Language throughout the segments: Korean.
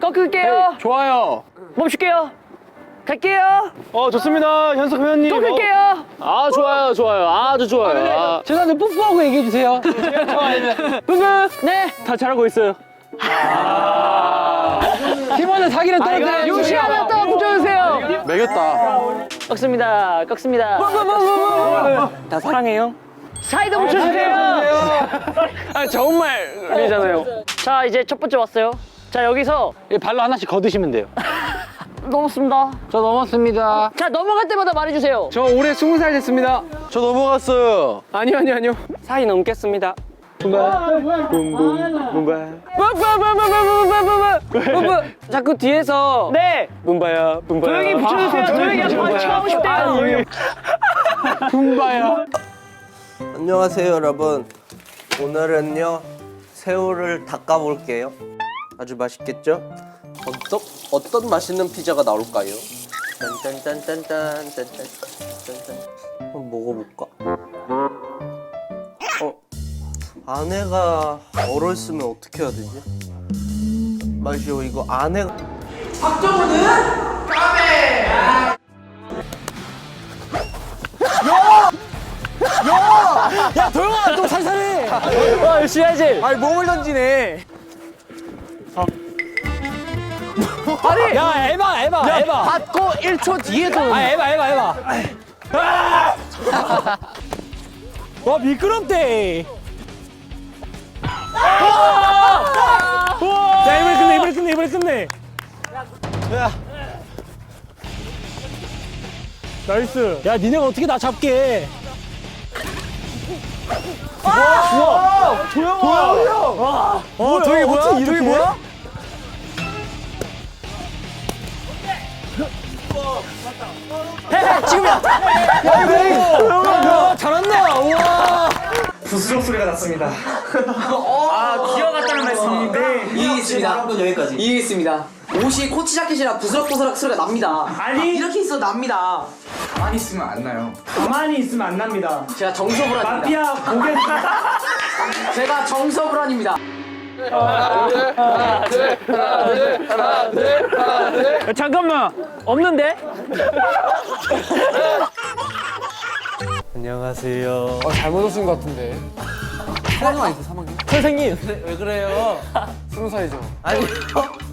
꺾을게요. 좋아요. 멈출게요. 갈게요. 어 좋습니다. 현석 회원님. 꺾을게요. 아 좋아요 좋아요 아주 좋아요. 아, 죄송한데 뽀뽀하고 얘기해 주세요. 부부 네. 다 잘하고 있어요. 팀원의 사기를 떨어뜨려. 요시 하나 더 붙여주세요. 매겼다. 꺾습니다. 꺾습니다. 다 사랑해요. 사이드 붙여주세요. 아 정말 이잖아요. 자 이제 첫 번째 왔어요. 자 여기서 발로 하나씩 걷으시면 돼요. 넘었습니다. 저 넘었습니다. 자 넘어갈 때마다 말해주세요. 저 올해 스무 살 됐습니다. 저 넘어갔어요. 아니요 아니요 아니요. 사이 넘겠습니다. 붐붐. 자꾸 뒤에서 네 붐바야 붐바야. 조용히 붙여주세요. 조용히 한번 치하고 싶대요. 붐바야. 안녕하세요 여러분 오늘은요 새우를 닦아볼게요 아주 맛있겠죠? 어떤, 어떤 맛있는 피자가 나올까요? 짠짠짠짠짠짠짠짠 한번 먹어볼까? 어? 아내가 얼어있으면 어떻게 해야 되지? 맛이요 이거 아내가 와 열심히 하지. 아니 몸을 던지네. 아니 야 에바 에바 에바. 받고 1초 뒤에도 아 에바 에바 에바. 와 미끄럽대. 야 이번에 끝내 이번에 끝내 이번에 끝내. 야. 나이스. 야 니네가 어떻게 나 잡게? 와! 도영아! 도영이 형! 와! 어, 도영이 뭐야? 도영이 뭐야? 지금이야. 야, 잘한다! 우와! 기어갔다는 말씀인데 이해했습니다. 한번 여기까지. 이해했습니다. 옷이 코치 자켓이라 부스럭부스럭 소리가 납니다. 아니 이렇게 있어 납니다. 가만히 있으면 안 나요. 가만히 있으면 안 납니다. 제가 정서불안입니다. 마피아 고개 제가 정서불안입니다. 야, 잠깐만! 없는데? 안녕하세요 잘못 오신 것 같은데. 사망 아니세요, 사망이? 선생님! 왜 그래요? 스무 살이죠? 아니요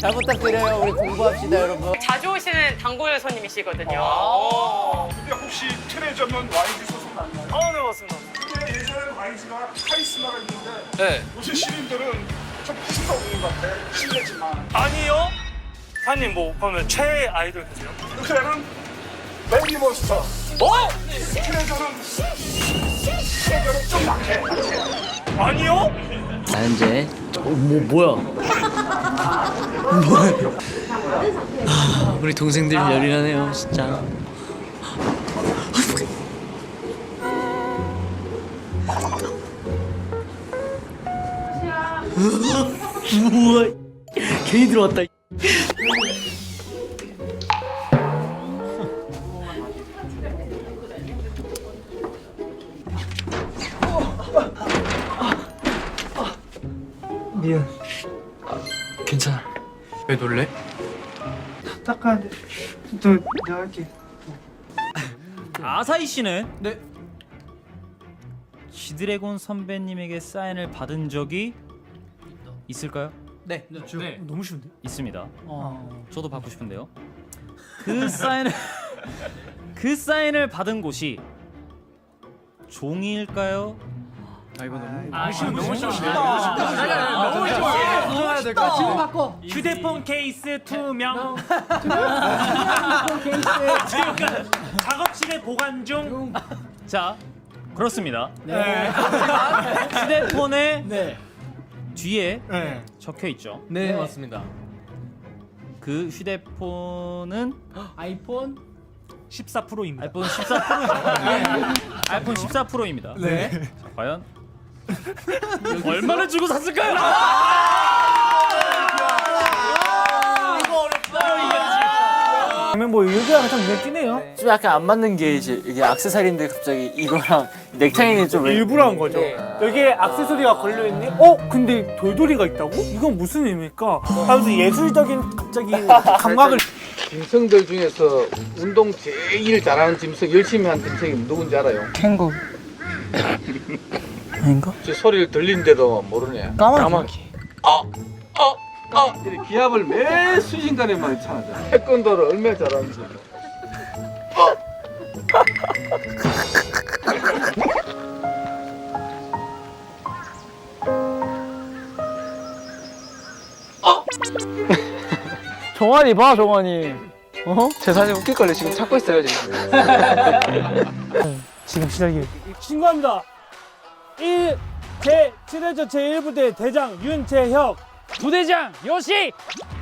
잘 부탁드려요 우리 공부합시다 여러분 자주 오시는 단골 손님이시거든요. 근데 혹시 트레저면 YG 소속 맞나요? 어, 네, 맞습니다. 근데 예전에 YG가 카리스마가 있는데 네. 요새 시민들은 좀 비슷하고 있는 것 같아 실례지만 아니요. 사장님, 뭐, 그러면 최애 아이돌 계세요? 요새는 베이비몬스터 어? 트레저는 트레저는 좀 약해 아니요? 현재 우리 동생들 열일하네요, 진짜. 우와, 괜히 들어왔다. 괜찮아. 왜 놀래? 딱한데 저 내가 할게. 아사히 씨는 네. 지드래곤 선배님에게 사인을 받은 적이 있을까요? 네. 너무 쉬운데? 있습니다. 저도 받고 싶은데요. 그 사인을 그 사인을 받은 곳이 종이일까요? 아 쉬운 너무 쉬운다. 너무 쉬워. 지금 바꿔. 휴대폰 케이스 투명. 작업실에 보관 중. 자, 그렇습니다. 휴대폰에 뒤에 네. 적혀 있죠. 네, 맞습니다. 그 휴대폰은 아이폰 14%입니다. 아이폰 14 프로입니다. 아이폰 14 프로입니다. 네. 자, 과연 얼마나 주고 샀을까요? 그러면 뭐 여기가 참 눈에 띄네요. 좀 약간 안 맞는 게 이제 이게 악세사리인데 갑자기 이거랑 넥타이는 좀 일부러 한 거죠. 여기에 액세서리가 걸려 있니? 어? 근데 돌돌이가 있다고? 이건 무슨 의미일까? 하면서 예술적인 갑자기 감각을 짐승들 중에서 운동 제일 잘하는 짐승, 열심히 하는 짐승이 누군지 알아요? 캥거 아닌가? 저 소리를 들린데도 모르네. 까마귀. 아, 아, 아! 이렇게 기압을 매 순식간에만 차는데 태권도를 얼마나 잘하는지. 정환이 봐 정환이. 어? 제 사진 웃길 걸요 지금 찾고 있어요 지금. 지금 시작이. 신고합니다. 1, 제 7회전 제1부대 대장 윤재혁. 부대장 요시.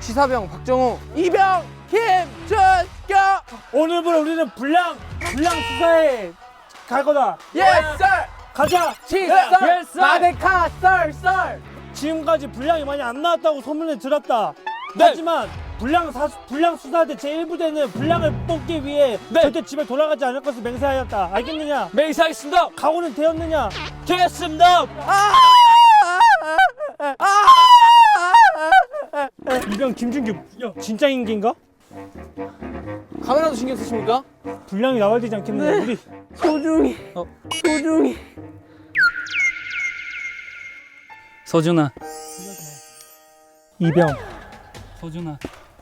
지사병 박정우. 이병 김준경 오늘부로 우리는 불량 불량 수사에 갈 거다. 예썰 가자. 시썰 마데카 썰썰 지금까지 분량이 많이 안 나왔다고 소문을 들었다. 하지만 분량 사 분량 수사대 제1부대는 분량을 뽑기 위해 절대 집에 돌아가지 않을 것을 맹세하였다. 알겠느냐? 맹세하겠습니다. 각오는 되었느냐? 되겠습니다. 이병 김준규. 진짜 인기인가? 카메라도 신경 쓰십니까? 분량이 나와야 되지 않겠느냐? 우리? 소중히 소중히. 서준아. 이병. 서준아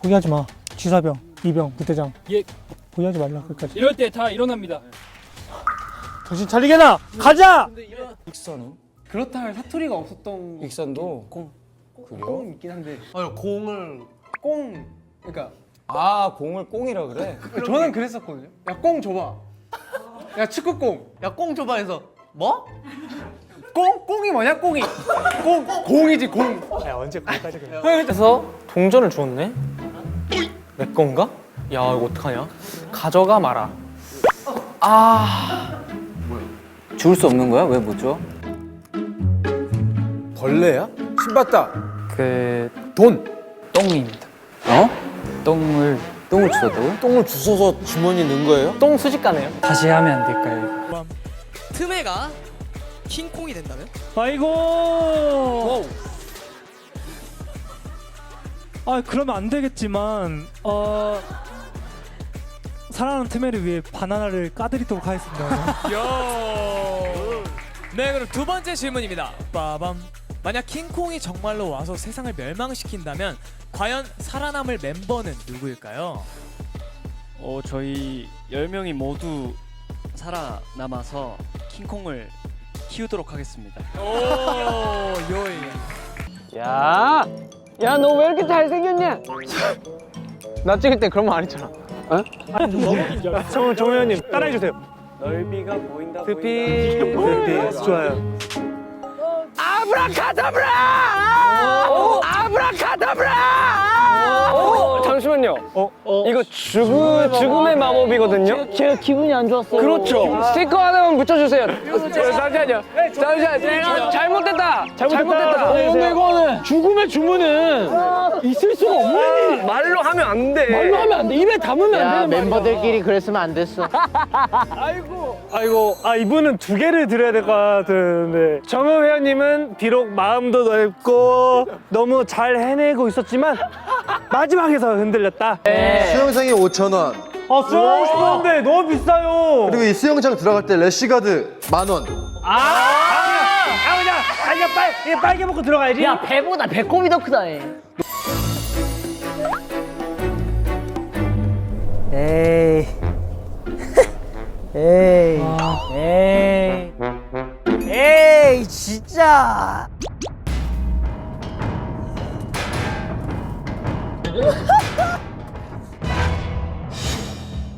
포기하지 마. 지사병 이병 부대장. 예. 포기하지 말라 끝까지. 이럴 때 다 일어납니다 정신 차리게나 가자. 그렇다 할 사투리가 없었던 익산도 공 그래요? 공 있긴 한데 아니 공을 꽁 그러니까 아 공을 꽁이라 그래? 저는 그랬었거든요 야 꽁 줘봐 야 축구공 야꽁 줘봐 해서 뭐? 꽁? 꽁이 뭐냐 꽁이 꽁 공이지 공 야 언제 거기까지 그래? 그래서 동전을 주었네? 내 건가? 야 이거 어떡하냐? 가져가 마라. 줄수 없는 거야? 왜 못 줘? 벌레야? 신봤다 그 돈 똥입니다. 어? 똥을 똥을 주셨다고? 똥을 주워서 주머니에 넣은 거예요? 똥 수집가네요. 다시 하면 안 될까요? 틈에가 킹콩이 된다면? 아이고. 아 그러면 안 되겠지만 어 사랑하는 테메를 위해 바나나를 까드리도록 하겠습니다. 네 그럼 두 번째 질문입니다. 빠밤. 만약 킹콩이 정말로 와서 세상을 멸망시킨다면 과연 살아남을 멤버는 누구일까요? 어 저희 10명이 모두 살아남아서 킹콩을 키우도록 하겠습니다. 오 요이. 야, 야 너 왜 이렇게 잘생겼냐? 나 찍을 때 그런 말 안 했잖아. 정 정우현님 따라해 주세요. 넓이가 보인다. 스피 네, 좋아요. 아브라카다브라! 아브라카다브라! 잠시만요. 어? 이거 죽음 죽음의 마법이거든요. 제가 기분이 안 좋았어요. 그렇죠. 스티커 하나만 붙여주세요. 잠시만요. 잠시만. 제가 잘못됐다. 잘못됐다. 근데 이거는 죽음의 주문은 있을 수가 없는 일이 말로 하면 안 돼. 말로 하면 안 돼. 입에 담으면 안야 되는 말이야. 멤버들끼리 그랬으면 안 됐어 아이고 아 이분은 두 개를 드려야 될 것 같은데 정우 회원님은 비록 마음도 넓고 너무 잘 해내고 있었지만 마지막에서 흔들렸다. 수영장이 5,000원. 아 수영하고 싶었는데 너무 비싸요. 그리고 이 수영장 들어갈 때 래시가드 만 원. 아 그냥 아 그냥 빨 이게 빨개 먹고 들어가야지. 야 배보다 배꼽이 더 크다 얘. 에이. 에이. 에이. 에이, 진짜.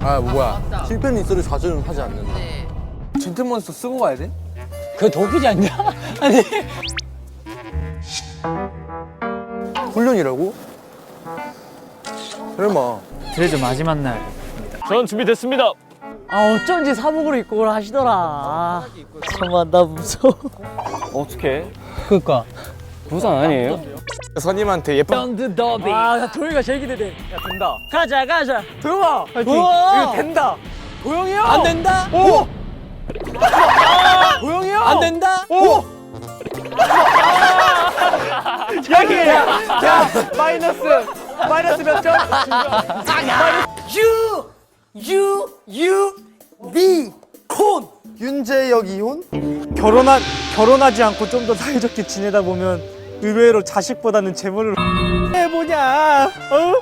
아 뭐야 실패는 있어도 좌절은 하지 않는다 젠틀몬스터 쓰고 가야 돼? 그게 더 웃기지 않냐? 아니. 훈련이라고? 설마 그래도 마지막 날 전 준비됐습니다. 아 어쩐지 사복으로 입고 오라 하시더라. 아, 잠깐만 나 무서워. 어떻게? 그니까. 부산 아니에요? 선임한테 예쁜 런드 더비. 아, 나 도영이가 제일 기대돼. 야 된다. 가자, 가자. 도영아. 파이팅. 이거 된다. 도영이 형. 안 된다. 오. 도영이 형. 안 된다. 오. 여기. 자 마이너스 마이너스 몇 점? 유, 유, 유, 비, 콘. 윤재혁 이혼? 결혼하, 결혼하지 않고 좀 더 사이좋게 지내다 보면 의외로 자식보다는 재물을 해보냐 어?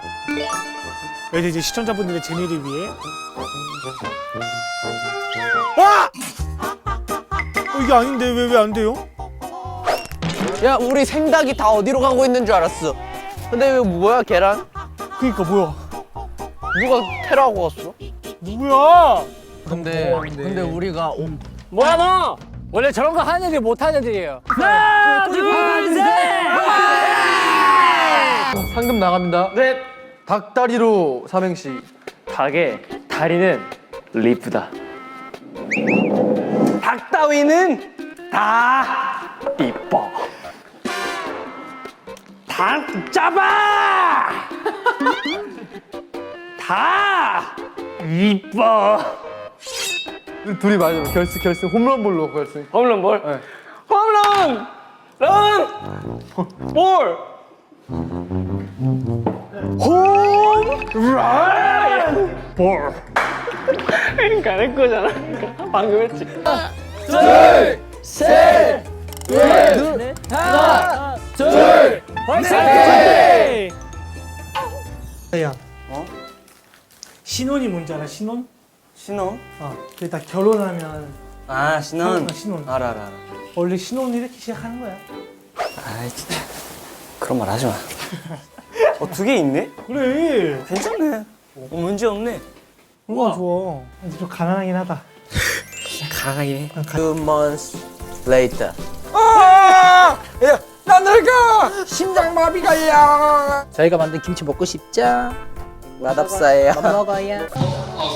왜 이제 시청자분들의 재미를 위해 와! 어, 이게 아닌데 왜 왜 안 돼요? 야 우리 생닭이 다 어디로 가고 있는 줄 알았어. 근데 왜 뭐야 계란? 그니까 뭐야 누가 테러하고 갔어? 누구야? 근데 근데 우리가 오, 뭐야 너? 원래 저런 거 하는 애들이 못 하는 애들이에요. 하나, 둘, 셋. 상금 나갑니다. 네. 닭다리로 삼행시. 닭의 다리는 리프다. 닭 따위는 다 이뻐. 닭 잡아! 다 이뻐. 둘이 맞아요. 결승 결승 홈런볼로 결승. 홈런 볼? 네. 홈런! 런! 볼! 홈런! 볼! 그러니까 내 거잖아. 방금 했지. 둘, 셋, 넷, 하나, 둘, 화이팅! 야 어? 신혼이 뭔지 알아 신혼? 신혼? 어 그게 다 결혼하면 아 신혼. 어, 신혼 알아 알아 알아. 원래 신혼 이렇게 시작하는 거야 아이 진짜 그런 말 하지 마. 어두 개 있네? 그래 괜찮네. 어, 문제 없네. 얼마나 좋아 근데 좀 가난하긴 하다 해. Two months later. 저희가 만든 김치 먹고 싶죠? 맛없어요. 먹어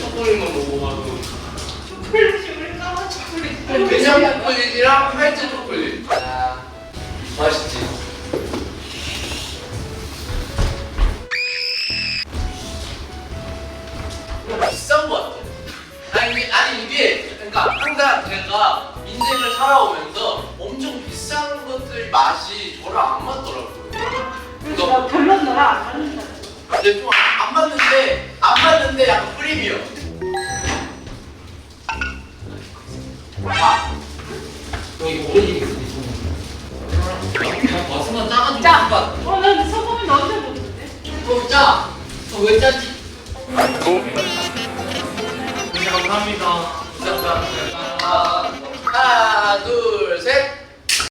야. 비싼 거 같아. 아니 이게 아니 이게 그러니까 항상 제가 인생을 살아오면서 엄청 비싼 것들 맛이 저랑 안 맞더라고요. 그러니까 별로 너랑 안 맞는